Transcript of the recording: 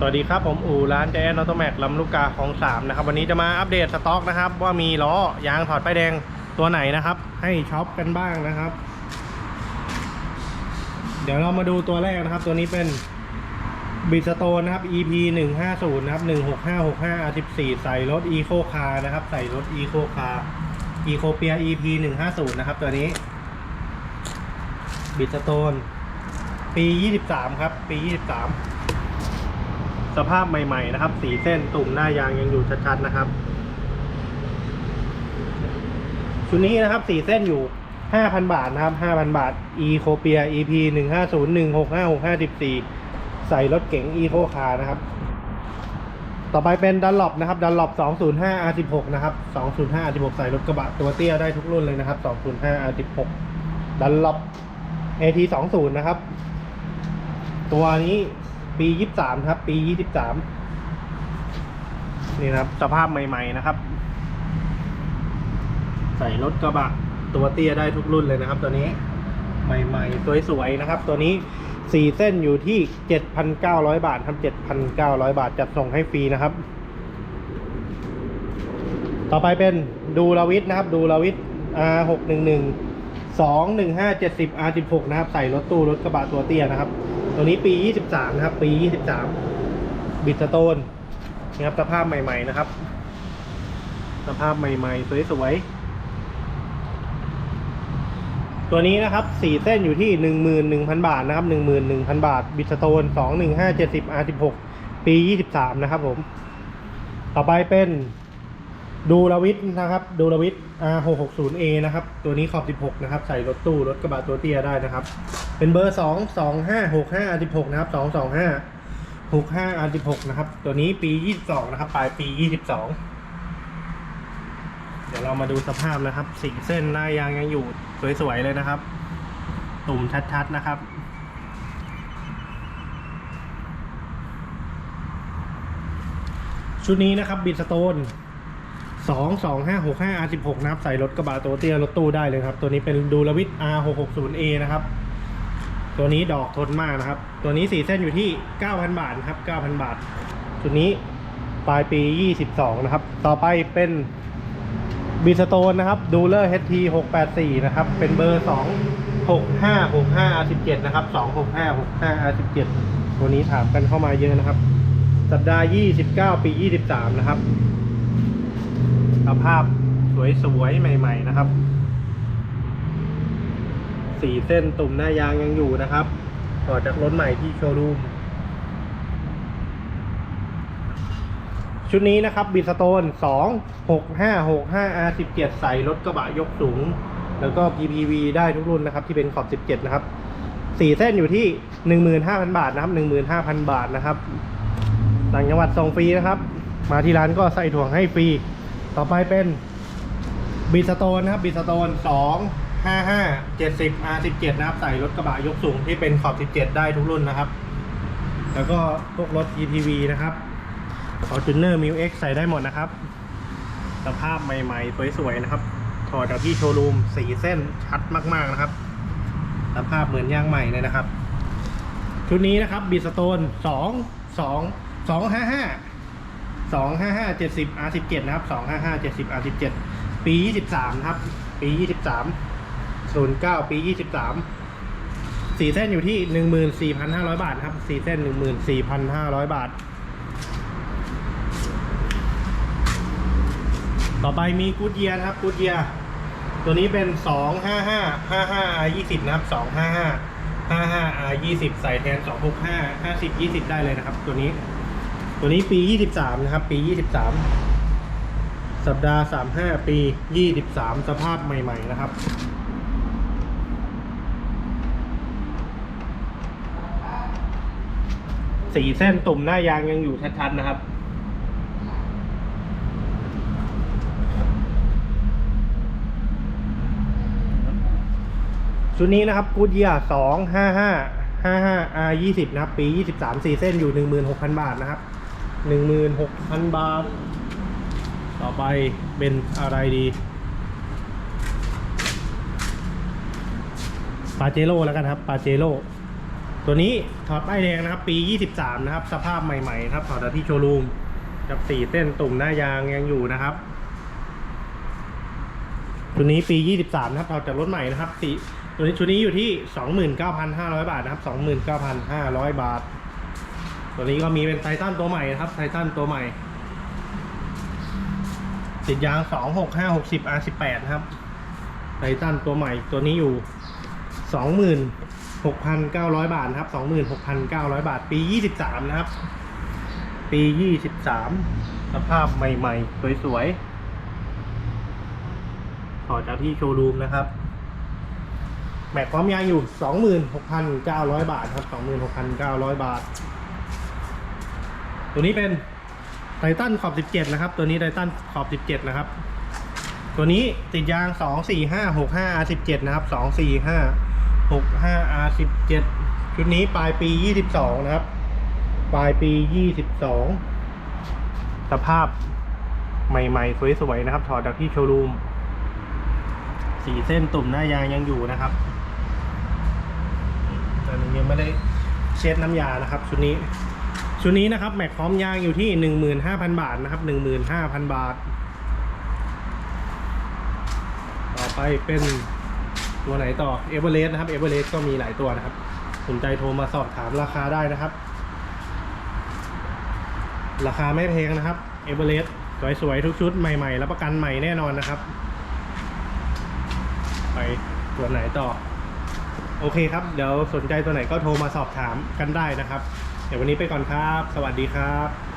สวัสดีครับผมอู่ร้านแจนออโตแม็กลำลูกกาของสามนะครับวันนี้จะมาอัปเดตสต็อกนะครับ ว่ามีล้อยางถอดป้ายแดงตัวไหนนะครับ ให้ช็อปกันบ้างนะครับ เดี๋ยวเรามาดูตัวแรกนะครับ ตัวนี้เป็นบิสโตนนะครับ EP 150นะครับ16565 R14 ใส่รถ Eco Car นะครับ ใส่รถ Eco Car Eco p i a EP 150นะครับ ตัวนี้บิสโตนปี 23 ครับ ปี 23 สภาพใหม่ๆนะครับ สีเส้นตุ่มหน้ายางยังอยู่ชัดๆนะครับ ชุดนี้นะครับสีเส้นอยู่ 5,000 บาทนะครับ 5,000 บาท e c o p i a EP 150165654ใส่รถเก๋ง Eco Car นะครับ ต่อไปเป็นดันลอปนะครับดันลอป205 R16 นะครับ 205 R16 ใส่รถกระบะตัวเตี้ยได้ทุกรุ่นเลยนะครับ 205 R16 ดันลอป AT 20นะครับ ตัวนี้ ปี23ครับ ปี23นี่นะครับ สภาพใหม่ ๆนะครับ ใส่รถกระบะตัวเตี้ยได้ทุกรุ่นเลยนะครับ ตัวนี้ ใหม่ๆสวยๆนะครับ ตัวนี้สี่เส้นอยู่ที่7,900บาทครับ7,900บาทจัดส่งให้ฟรีนะครับ ต่อไปเป็นดูลาวิทนะครับ ดูลาวิท R611 21570 R16 นะครับ ใส่รถตู้รถกระบะตัวเตี้ยนะครับ ตัวนี้ปี 23 นะครับ ปี 23 บิดสโตนนะครับสภาพใหม่ ๆ นะครับ สภาพใหม่ ๆ สวยๆ ตัวนี้นะครับสี่เส้นอยู่ที่ 11,000 บาทนะครับ 11,000 บาท บิดสโตน 21570 R16 ปี 23 นะครับผม ต่อไปเป็น ดูลวิทนะครับ ดูลวิท R660A นะครับ ตัวนี้ขอบ 16 นะครับ ใส่รถตู้รถกระบะตัวเตี้ยได้นะครับ เป็นเบอร์ 2 2 5 6 5 R16 นะครับ 2 2 5 6 5 R16 นะครับ ตัวนี้ปี 22 นะครับ ปลายปี 22 เดี๋ยวเรามาดูสภาพนะครับ สีเส้นหน้ายางยังอยู่สวยๆเลยนะครับ ตุ่มชัดๆนะครับชุดนี้นะครับบิดสโตน สองสองห้าหกห้า R สิบหกนะครับใส่รถกระบะตัวเตี้ยรถตู้ได้เลยครับ ตัวนี้เป็นดูลวิท R หกหกศูนย์ A นะครับ ตัวนี้ดอกทนมากนะครับ ตัวนี้สีเส้นอยู่ที่เก้าพันบาทครับเก้าพันบาทชุดนี้ปลายปียี่สิบสองนะครับ ต่อไปเป็นบีสโตนนะครับดูเลอร์ HT หกแปดสี่นะครับ เป็นเบอร์สองหกห้าหกห้า R สิบเจ็ดนะครับสองหกห้าหกห้า R สิบเจ็ดตัวนี้ถามกันเข้ามาเยอะนะครับ สัปดาห์ยี่สิบเก้าปียี่สิบสามนะครับ สภาพสวยๆ ใหม่ ๆ นะครับสีเส้นตุ่มหน้ายางยังอยู่นะครับ ต่อจากรถใหม่ที่โชว์รูม ชุดนี้นะครับบิสโตน 2 6 5 6 5 R 17 ใส่รถกระบะยกสูง แล้วก็ PPV ได้ทุกรุ่นนะครับ ที่เป็นขอบ 17 นะครับสีเส้นอยู่ที่15,000บาทนะครับ15,000บาทนะครับต่างจังหวัดส่งฟรีนะครับ มาที่ร้านก็ใส่ถ่วงให้ฟรี ต่อไปเป็นบีสโตนนะครับบีสโตนสองห้าห้าเจ็ดสิบ R สิบเจ็ดนะครับ ใส่รถกระบะยกสูงที่เป็นขอบสิบเจ็ดได้ทุกรุ่นนะครับ แล้วก็พวกรถ GTV นะครับ Fortuner m i l X ใส่ได้หมดนะครับ สภาพใหม่ๆ สวยๆนะครับ ถอดจากที่โชว์รูมสีเส้นชัดมากๆนะครับ สภาพเหมือนย่างใหม่เลยนะครับ ชุดนี้นะครับบีสโตนสองสองสองห้าห้า สองห้าห้าเจ็ดสิบ R สิบเจ็ดนะครับสองห้าห้าเจ็ดสิบ R สิบเจ็ดปียี่สิบสามครับ ปียี่สิบสามศูนย์เก้าปียี่สิบสามสี่เส้นอยู่ที่หนึ่งหมื่นสี่พันห้าร้อยบาทครับสี่เส้นหนึ่งหมื่นสี่พันห้าร้อยบาท ต่อไปมีกูดเยียนะครับกูดเยียตัวนี้เป็นสองห้าห้าห้าห้า R ยี่สิบนะครับสองห้าห้าห้าห้า R ยี่สิบใส่แทนสองหกห้าห้าสิบยี่สิบได้เลยนะครับ ตัวนี้ ตัวนี้ปี 23 นะครับ ปี 23 สัปดาห์ 35 ปี 23 สภาพใหม่ ๆ นะครับ สีเส้นตุ่มหน้ายางยังอยู่ชัดๆนะครับชุดนี้นะครับกูดเยียสองห้าห้าห้าห้า R ยี่สิบนะครับ ปียี่สิบสามสี่เส้นอยู่หนึ่งหมื่นหกพันบาทนะครับ หนึ่งหมื่นหกพันบาท ต่อไปเป็นอะไรดีปาเจโร่แล้วกันครับปาเจโร่ตัวนี้ถอดป้ายแดงนะครับ ปี 23 นะครับ สภาพใหม่ๆนะครับถอดจากที่โชว์รูมกับสีเส้นตุ่มหน้ายางยังอยู่นะครับ ตัวนี้ปี 23 นะครับถอดจากรถใหม่นะครับสีตัวนี้ชุดนี้อยู่ที่ 29,500 บาทนะครับ 29,500 บาท ตัวนี้ก็มีเป็นไททันตัวใหม่นะครับ ไททันตัวใหม่ ติดยาง26560 R18 นะครับ ไททันตัวใหม่ตัวนี้อยู่26,900บาทนะครับ26,900บาท ปี23นะครับ ปี23สภาพใหม่ๆ สวยๆถอดจากที่โชว์รูมนะครับ แม็กพร้อมยางอยู่ 26,900 บาทครับ 26,900 บาท ตัวนี้เป็นไททันขอบ 17 นะครับ ตัวนี้ไททันขอบ 17 นะครับ ตัวนี้ติดยาง 24565 R17 นะครับ 24565 R17 ชุดนี้ปลายปี 22 นะครับ ปลายปี 22 สภาพใหม่ๆ สวยๆ นะครับ ถอดจากที่โชว์รูม สีเส้นตุ่มหน้ายางยังอยู่นะครับตอนนี้ยังไม่ได้เช็ดน้ำยานะครับ ชุดนี้ ชุดนี้นะครับแม็กพร้อมยางอยู่ที่ 15,000 บาทนะครับ 15,000 บาท ต่อไปเป็นตัวไหนต่อเอเวอเรสต์นะครับเอเวอเรสต์ก็มีหลายตัวนะครับสนใจโทรมาสอบถามราคาได้นะครับ ราคาไม่แพงนะครับเอเวอเรสต์สวยๆทุกชุดใหม่ๆแล้วประกันใหม่แน่นอนนะครับ ไปตัวไหนต่อ โอเคครับ เดี๋ยวสนใจตัวไหนก็โทรมาสอบถามกันได้นะครับ เดี๋ยววันนี้ไปก่อนครับ สวัสดีครับ